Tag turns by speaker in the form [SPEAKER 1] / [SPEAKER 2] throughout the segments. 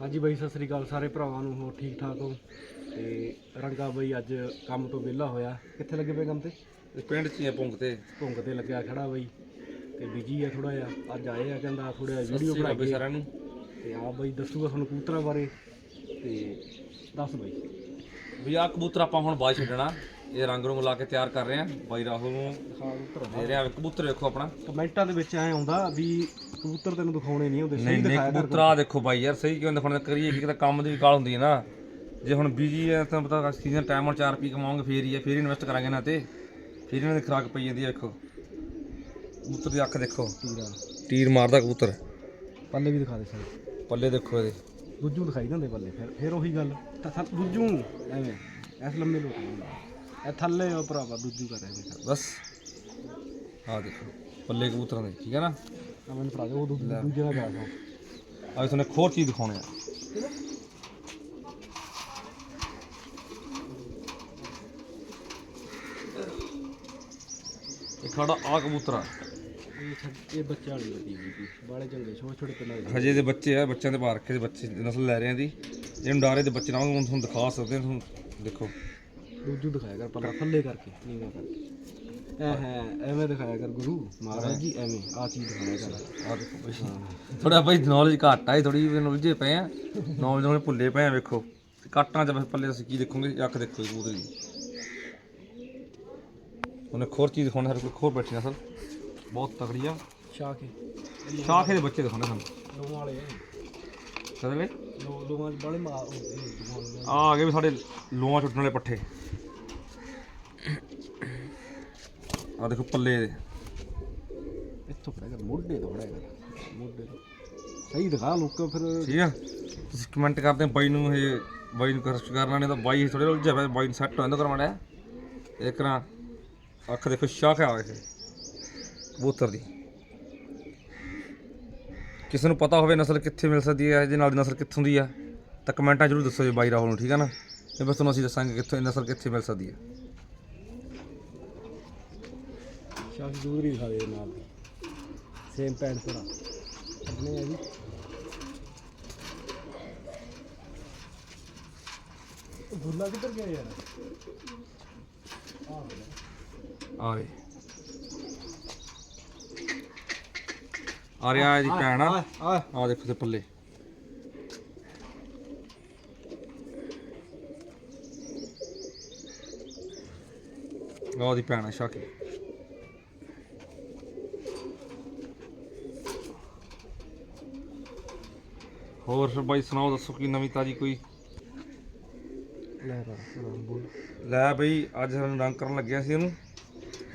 [SPEAKER 1] ਹਾਂਜੀ ਬਾਈ ਸਤਿ ਸ੍ਰੀ ਅਕਾਲ ਸਾਰੇ ਭਰਾਵਾਂ ਨੂੰ ਹੋਰ ਠੀਕ ਠਾਕ ਹੋ? ਤੇ ਰੰਗਾ ਬਾਈ ਅੱਜ ਕੰਮ ਤੋਂ ਵਿਹਲਾ ਹੋਇਆ। ਕਿੱਥੇ ਲੱਗੇ ਪਏ ਕੰਮ ਤੇ?
[SPEAKER 2] ਪਿੰਡ 'ਚ ਹੀ ਆ ਭੁੰਗ ਤੇ।
[SPEAKER 1] ਭੁੰਗ ਤੇ ਲੱਗਿਆ ਖੜਾ ਬਾਈ। ਤੇ ਬਿਜ਼ੀ ਆ ਥੋੜਾ ਜਿਹਾ ਅੱਜ ਆਏ ਆ ਕਹਿੰਦਾ ਥੋੜਾ ਵੀਡੀਓ
[SPEAKER 2] ਵੀਡੀਓ ਬਣਾ
[SPEAKER 1] ਬਣਾਈਏ।
[SPEAKER 2] ਸਾਰਿਆਂ ਨੂੰ।
[SPEAKER 1] ਤੇ ਆ ਬਾਈ ਦੱਸੂਗਾ ਤੁਹਾਨੂੰ ਕਬੂਤਰਾਂ ਬਾਰੇ। ਤੇ ਦੱਸ ਬਾਈ।
[SPEAKER 2] ਵੀ ਆ ਕਬੂਤਰ ਆਪਾਂ ਹੁਣ ਬਾਅਦ ਛੱਡਣਾ। ਇਹ ਰੰਗ ਰੰਗ ਲਾ ਕੇ ਤਿਆਰ ਕਰ ਰਹੇ ਆ। ਬਾਈ ਰਾਹੁਲ ਨੂੰ ਦੇ ਰਿਹਾ ਕਬੂਤਰ ਵੇਖੋ ਆਪਣਾ।
[SPEAKER 1] ਕਮੈਂਟਾਂ ਦੇ ਵਿੱਚ ਐ ਆਉਂਦਾ ਵੀ ਕਬੂਤਰ ਤੈਨੂੰ ਦਿਖਾਉਣੇ ਨਹੀਂ ਹੁੰਦੇ ਸਹੀ
[SPEAKER 2] ਨਹੀਂ ਨਹੀਂ
[SPEAKER 1] ਦਿਖਾਇਆ ਕਰ
[SPEAKER 2] ਕਬੂਤਰ ਦੇਖੋ ਬਾਈ ਯਾਰ ਸਹੀ ਕਿਉਂ ਦਿਖਾਉਣਾ? ਕਰੀਏ ਕਿ ਤਾਂ ਕੰਮ ਦੀ ਵੀ ਕਾਲ ਹੁੰਦੀ ਹੈ ਨਾ। ਜੇ ਹੁਣ ਬੀਜੀ ਹੈ ਤਾਂ ਪਤਾ ਸੀਜ਼ਨ ਟਾਈਮ ਨਾਲ 4 ਪੀ ਕਮਾਉਂਗੇ ਫੇਰ ਹੀ ਹੈ ਫੇਰ ਇਨਵੈਸਟ ਕਰਾਂਗੇ ਇਹਨਾਂ ਤੇ। ਫੇਰ ਇਹਨਾਂ ਦੀ ਖਰਾਕ ਪਈ ਜਾਂਦੀ ਹੈ ਵੇਖੋ ਕਬੂਤਰ ਦੀ ਅੱਖ ਦੇਖੋ।
[SPEAKER 1] ਤੀਰਾ
[SPEAKER 2] ਤੀਰ ਮਾਰਦਾ ਕਬੂਤਰ।
[SPEAKER 1] ਪੱਲੇ ਵੀ ਦਿਖਾ ਦੇ ਸਾਰੇ।
[SPEAKER 2] ਪੱਲੇ ਦੇਖੋ ਇਹਦੇ।
[SPEAKER 1] ਦੂਜੂ ਦਿਖਾਈ ਦਿੰਦੇ ਪੱਲੇ ਫਿਰ ਫਿਰ ਉਹੀ ਗੱਲ। ਤਾਂ ਦੂਜੂ ਐਵੇਂ ਐਸ ਲੰਮੇ ਲੋਟ ਇਹ ਥੱਲੇ ਉਹ ਭਰਾਵਾ ਦੂਜੂ ਕਰ
[SPEAKER 2] ਬਸ। ਆ ਦੇਖੋ ਪੱਲੇ ਕਬੂਤਰਾਂ ਦੇ ਠੀਕ ਹੈ ਨਾ?
[SPEAKER 1] ਮੈਨੂੰ ਉਹ ਦੂਜੇ ਜਾ
[SPEAKER 2] ਅੱਜ ਤੁਹਾਨੂੰ ਇੱਕ ਹੋਰ ਚੀਜ਼ ਦਿਖਾਉਣੀ ਆ। ਇਹ ਖੜਾ ਆ ਕਬੂਤਰ ਆ।
[SPEAKER 1] ਇਹ ਛੱਡ ਇਹ ਬੱਚਾ ਵਾਲੀ ਲੱਗੀ ਹੋਈ ਸੀ ਬਾਲੇ ਚੰਗੇ ਛੋਟੇ ਛੋਟੇ ਪਿੰਡਾਂ ਦੇ।
[SPEAKER 2] ਹਜੇ ਦੇ ਬੱਚੇ ਆ ਬੱਚਿਆਂ ਦੇ ਰੱਖੇ ਦੇ ਬੱਚੇ ਨਸਲ ਲੈ ਰਹੇ ਆ ਦੀ ਜਿਹਨੂੰ ਡਾਰੇ ਦੇ ਬੱਚੇ ਨਾਲ ਹੁਣ ਤੁਹਾਨੂੰ ਦਿਖਾ ਸਕਦੇ ਹਾਂ ਤੁਹਾਨੂੰ ਦੇਖੋ।
[SPEAKER 1] ਦੂਜੂ ਦਿਖਾਇਆ ਕਰ ਪੱਲਾ ਥੱਲੇ ਕਰਕੇ ਨੀਵਾਂ ਕਰਕੇ। ਐ ਹੈ ਐਵੇਂ ਦਿਖਾਇਆ ਕਰ ਗੁਰੂ ਮਹਾਰਾਜ ਜੀ ਐਵੇਂ ਆ ਚੀਜ਼ ਦਿਖਾਇਆ ਕਰ।
[SPEAKER 2] ਆ ਦੇਖੋ ਬਈ। ਥੋੜਾ ਬਈ ਨੌਲੇਜ ਘੱਟ ਆ ਥੋੜੀ ਨੌਲੇਜ ਪਏ ਆ। ਨੌਲੇਜ ਹੁਣ ਭੁੱਲੇ ਪਏ ਆ ਵੇਖੋ। ਕਾਟਾਂ ਚ ਬਸ ਪੱਲੇ ਅਸੀਂ ਕੀ ਦੇਖੋਗੇ? ਅੱਖ ਦੇਖੋ ਜੀ ਕਬੂਤਰ ਦੀ ਉਹਨੇ ਖੋਰ ਚੀਜ਼ ਦਿਖਾਉਣੀ ਸਾਡੇ ਕੋਲ ਖੋਰ ਬੈਠੀ ਨਸਲ ਬਹੁਤ ਤਕੜੀ ਆ। ਸ਼ਾਖੇ ਦੇ ਬੱਚੇ ਦਿਖਾਉਣੇ ਸਾਨੂੰ।
[SPEAKER 1] ਲੋਹਾਂ ਵਾਲੇ
[SPEAKER 2] ਕਦੇ
[SPEAKER 1] ਲੋ ਲੋਹਾਂ ਮਾਰ
[SPEAKER 2] ਆ ਆ ਗਏ ਵੀ ਸਾਡੇ ਲੋਹਾਂ ਛੁੱਟਣ ਵਾਲੇ ਪੱਠੇ। ਆ ਦੇਖੋ ਪੱਲੇ ਦੇ।
[SPEAKER 1] ਇੱਥੋਂ ਕਰ ਮੋਢੇ ਤੋਂ ਕਰ ਮੋਢੇ ਤੋਂ। ਸਹੀ ਦਿਖਾ ਲੋਕ ਫਿਰ।
[SPEAKER 2] ਠੀਕ ਆ? ਤੁਸੀਂ ਕਮੈਂਟ ਕਰਦੇ ਬਾਈ ਨੂੰ ਇਹ ਬਾਈ ਨੂੰ ਖਰਚ ਕਰਨਾ ਨਹੀਂ ਤਾਂ ਬਾਈ ਥੋੜੇ ਉਲਝਿਆ ਪਿਆ ਬਾਈ ਨੂੰ ਸੈੱਟ ਹੋ ਜਾਂਦਾ ਕਰਵਾਣਾ ਇੱਕ ਨਾ ਅੱਖ ਦੇਖੋ ਸ਼ਾਖ ਆ ਇਹ ਕਬੂਤਰ ਦੀ। ਕਿਸੇ ਨੂੰ ਪਤਾ ਹੋਵੇ ਨਸਲ ਕਿੱਥੇ ਮਿਲ ਸਕਦੀ ਹੈ ਇਹਦੇ ਨਾਲ ਦੀ ਨਸਲ ਕਿੱਥੋਂ ਦੀ ਆ ਤਾਂ ਕਮੈਂਟਾਂ ਜ਼ਰੂਰ ਦੱਸੋ ਜੀ ਬਾਈ ਰਾਹੁਲ ਨੂੰ ਠੀਕ ਆ ਨਾ? ਇਹ ਬਸ ਤੁਹਾਨੂੰ ਅਸੀਂ ਦੱਸਾਂਗੇ ਕਿੱਥੋਂ ਇਹ ਨਸਲ ਕਿੱਥੇ ਮਿਲ ਸਕਦੀ ਹੈ।
[SPEAKER 1] ਦੀ ਦੂਰੀ ਦਿਖਾ ਦੇ ਨਾਲ ਦੀ। ਸੇਮ ਪੈਂਟ ਪੂਰਾ ਆਪਣੇ ਆ ਜੀ? ਗੁੱਲਾ ਕਿੱਧਰ ਗਿਆ ਯਾਰ?
[SPEAKER 2] ਆ ਵੇ। ਆ ਰਿਹਾ ਇਹਦੀ ਭੈਣ। ਆ
[SPEAKER 1] ਆ।
[SPEAKER 2] ਆ ਦੇਖੋ ਤੇ ਪੱਲੇ। ਆਹ ਉਹਦੀ ਭੈਣ ਆ ਸ਼ਾਕੀ। ਹੋਰ ਬਾਈ ਸੁਣਾਓ ਦੱਸੋ ਕੀ ਨਵੀਂ ਤਾਜੀ ਕੋਈ?
[SPEAKER 1] ਲੈ ਬੋਲ।
[SPEAKER 2] ਬਈ ਅੱਜ ਸਾਨੂੰ ਰੰਗ ਕਰਨ ਲੱਗਿਆ ਸੀ ਇਹਨੂੰ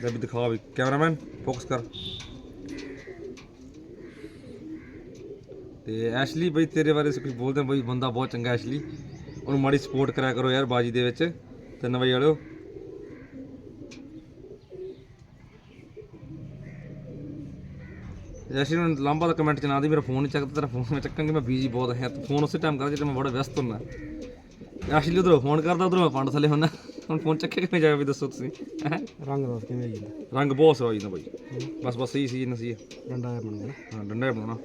[SPEAKER 2] ਲੈ ਵੀ ਦਿਖਾ ਵੀ ਕੈਮਰਾਮੈਨ ਫੋਕਸ ਕਰ। ਤੇ ਐਸ਼ਲੀ ਬਈ ਤੇਰੇ ਬਾਰੇ ਕੁਝ ਬੋਲਦੇ ਬਈ ਬੰਦਾ ਬਹੁਤ ਚੰਗਾ ਐਸ਼ਲੀ। ਉਹਨੂੰ ਮਾੜੀ ਸਪੋਰਟ ਕਰਿਆ ਕਰੋ ਯਾਰ ਬਾਜੀ ਦੇ ਵਿੱਚ। ਤਿੰਨ ਵਜੇ ਵਾਲਿਓ। ਐਸ਼ਲੀ ਨੂੰ ਲੰਬਾ ਦਾ ਕਮੈਂਟ ਚ ਨਾ ਦੀ ਮੇਰਾ ਫੋਨ ਨਹੀਂ ਚੱਕਦਾ ਤੇਰਾ ਫੋਨ ਮੈਂ ਚੱਕਾਂਗੇ ਮੈਂ ਬੀਜੀ ਬਹੁਤ ਹੈ। ਤੂੰ ਫੋਨ ਉਸੇ ਟਾਈਮ ਕਰ ਜਦੋਂ ਮੈਂ ਬੜਾ ਵਿਅਸਤ ਹੁੰਦਾ। ਐਸ਼ਲੀ ਉਧਰੋਂ ਫੋਨ ਕਰਦਾ ਉਧਰੋਂ ਮੈਂ ਪੰਡ ਥੱਲੇ ਹੁੰਦਾ। ਹੁਣ ਫੋਨ ਚੱਕਿਆ ਕਿਵੇਂ ਜਾਵੇ ਵੀ ਦੱਸੋ ਤੁਸੀਂ?
[SPEAKER 1] ਰੰਗ ਰੋਸ ਕਿਵੇਂ ਜੀ
[SPEAKER 2] ਰੰਗ ਬਹੁਤ ਸਵਾਈ ਦਾ ਬਾਈ। ਬਸ ਬਸ ਸਹੀ ਸੀ ਨਾ ਸੀ
[SPEAKER 1] ਡੰਡਾ ਜਿਹਾ ਬਣ ਗਿਆ ਨਾ
[SPEAKER 2] ਹਾਂ ਡੰਡਾ ਜਿਹਾ ਬਣਾਉਣਾ।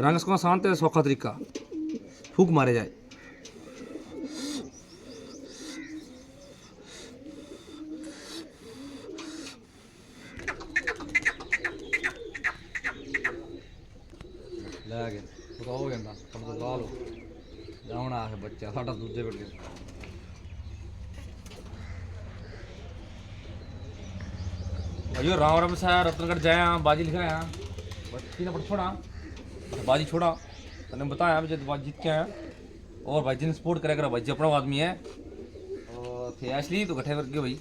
[SPEAKER 2] ਰੰਗ ਸਕੋ ਆਸਾਨ ਤੇ ਸੌਖਾ ਤਰੀਕਾ। ਫੂਕ ਮਾਰੇ ਜਾਏ। ਲੈ ਕੇ ਪਤਾ ਹੋ ਜਾਂਦਾ ਕੰਮ ਤੋਂ ਲਾ ਲਓ ਜਾਉਣ ਆ ਕੇ ਬੱਚਾ ਸਾਡਾ ਦੂਜੇ ਵੱਡੇ अयो राम राम से रतनगढ़ जाए हाँ बाजी लिखा है बच्ची ने छोड़ा बाजी छोड़ा तने बताया जब बाजी जीत के आया और भाई जी ने सपोर्ट करेगा भाई जी अपना आदमी है और थे एशली तो इकट्ठे करके भाई